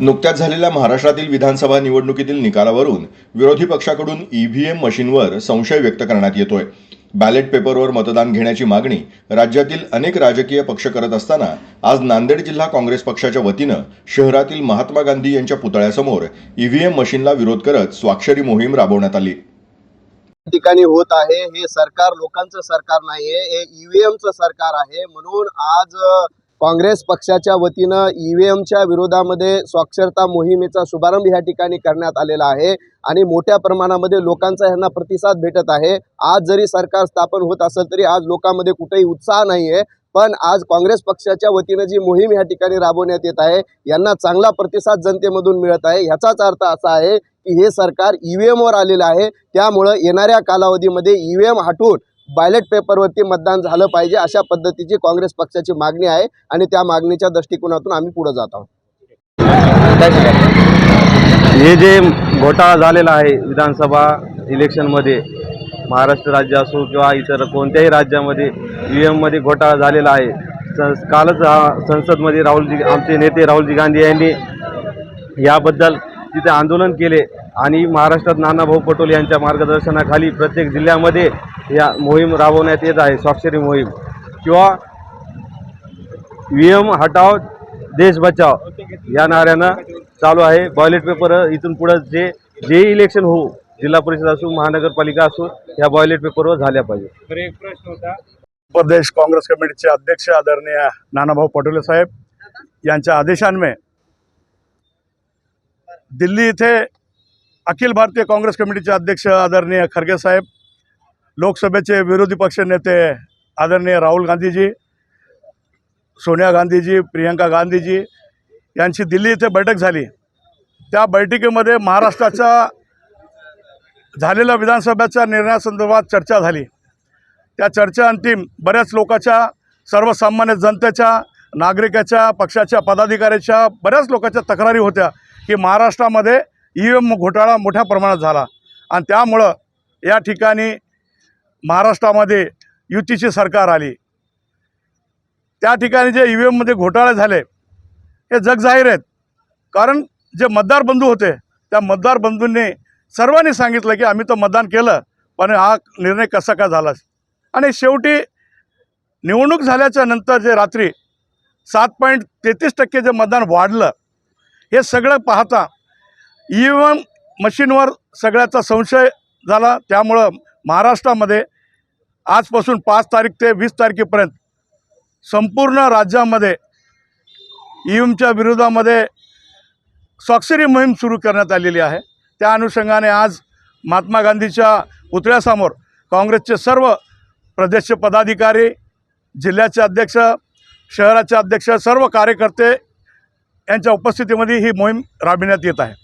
नुकत्याच झालेल्या महाराष्ट्रातील विधानसभा निवडणुकीतील निकालावरून विरोधी पक्षाकडून ईव्हीएम मशीनवर संशय व्यक्त करण्यात येतोय. बॅलेट पेपरवर मतदान घेण्याची मागणी राज्यातील अनेक राजकीय पक्ष करत असताना आज नांदेड जिल्हा काँग्रेस पक्षाच्या वतीनं शहरातील महात्मा गांधी यांच्या पुतळ्यासमोर ईव्हीएम मशीनला विरोध करत स्वाक्षरी मोहीम राबवण्यात आली. ठिकाणी होत आहे. हे सरकार लोकांचं सरकार नाहीये. हे ईव्हीएमचं सरकार आहे. म्हणून आज काँग्रेस पक्षाच्या वतीनं ई व्ही एमच्या विरोधामध्ये साक्षरता मोहिमेचा शुभारंभ ह्या ठिकाणी करण्यात आलेला आहे आणि मोठ्या प्रमाणामध्ये लोकांचा ह्यांना प्रतिसाद भेटत आहे. आज जरी सरकार स्थापन होत असेल तरी आज लोकांमध्ये कुठेही उत्साह नाहीये. पण आज काँग्रेस पक्षाच्या वतीनं जी मोहीम ह्या ठिकाणी राबवण्यात येत आहे यांना चांगला प्रतिसाद जनतेमधून मिळत आहे. ह्याचाच अर्थ असा आहे की हे सरकार ईव्हीएमवर आलेलं आहे. त्यामुळं येणाऱ्या कालावधीमध्ये ई व्ही एम हटून बॅलेट पेपरवरती मतदान झालं पाहिजे अशा पद्धतीची काँग्रेस पक्षाची मागणी आहे आणि त्या मागणीच्या दृष्टिकोनातून आम्ही पुढे जात आहोत. हे जे घोटाळा झालेला आहे विधानसभा इलेक्शनमध्ये महाराष्ट्र राज्य असो किंवा इतर कोणत्याही राज्यामध्ये ई एममध्ये घोटाळा झालेला आहे. कालच हा संसदमध्ये राहुलजी आमचे नेते राहुलजी गांधी यांनी याबद्दल तिथे आंदोलन केले. आणि महाराष्ट्रात नानाभाऊ पटोले यांच्या मार्गदर्शनाखाली प्रत्येक जिल्ह्यामध्ये या मोहीम राबवण्यात येत आहे स्वाक्षरी मोहीम. किंवा व्ही एम हटाव देश बचाव या नाऱ्यानं चालू आहे. बॉयलेट पेपर इथून पुढं जे जे इलेक्शन होऊ जिल्हा परिषद असो महानगरपालिका असो या बॉयलेट पेपरवर झाल्या पाहिजे. प्रदेश काँग्रेस कमिटीचे अध्यक्ष आदरणीय नानाभाऊ पटोले साहेब यांच्या आदेशान्वये दिल्ली इथे अखिल भारतीय काँग्रेस कमिटीचे अध्यक्ष आदरणीय खरगे साहेब लोकसभेचे विरोधी पक्ष नेते आदरणीय राहुल गांधीजी सोनिया गांधीजी प्रियंका गांधीजी यांची दिल्ली इथे बैठक झाली. त्या बैठकीमध्ये महाराष्ट्राच्या झालेल्या विधानसभेच्या निर्णयासंदर्भात चर्चा झाली. त्या चर्चा अंतिम बऱ्याच लोकांच्या सर्वसामान्य जनतेच्या नागरिकाच्या पक्षाच्या पदाधिकाऱ्याच्या बऱ्याच लोकांच्या तक्रारी होत्या की महाराष्ट्रामध्ये ई एम घोटाळा मोठ्या प्रमाणात झाला. आणि त्यामुळं या ठिकाणी महाराष्ट्रामध्ये युतीची सरकार आली. त्या ठिकाणी जे ई व्ही एममध्ये घोटाळे झाले हे जगजाहीर आहेत. कारण जे मतदार बंधू होते त्या मतदार बंधूंनी सर्वांनी सांगितलं की आम्ही तर मतदान केलं पण हा निर्णय कसा काय झाला? आणि शेवटी निवडणूक झाल्याच्यानंतर जे रात्री सात पॉईंट तेहतीस टक्के जे मतदान वाढलं हे सगळं पाहता ई व्ही एम मशीनवर सगळ्याचा संशय झाला. त्यामुळं महाराष्ट्रामध्ये आजपासून पाच तारीख ते वीस तारखेपर्यंत संपूर्ण राज्यामध्ये e ई व्ही एमच्या विरोधामध्ये स्वाक्षरी मोहीम सुरू करण्यात आलेली आहे. त्या अनुषंगाने आज महात्मा गांधीच्या पुतळ्यासमोर काँग्रेसचे सर्व प्रदेशचे पदाधिकारी जिल्ह्याचे अध्यक्ष शहराचे अध्यक्ष सर्व कार्यकर्ते यांच्या उपस्थितीमध्ये ही मोहीम राबविण्यात येत आहे.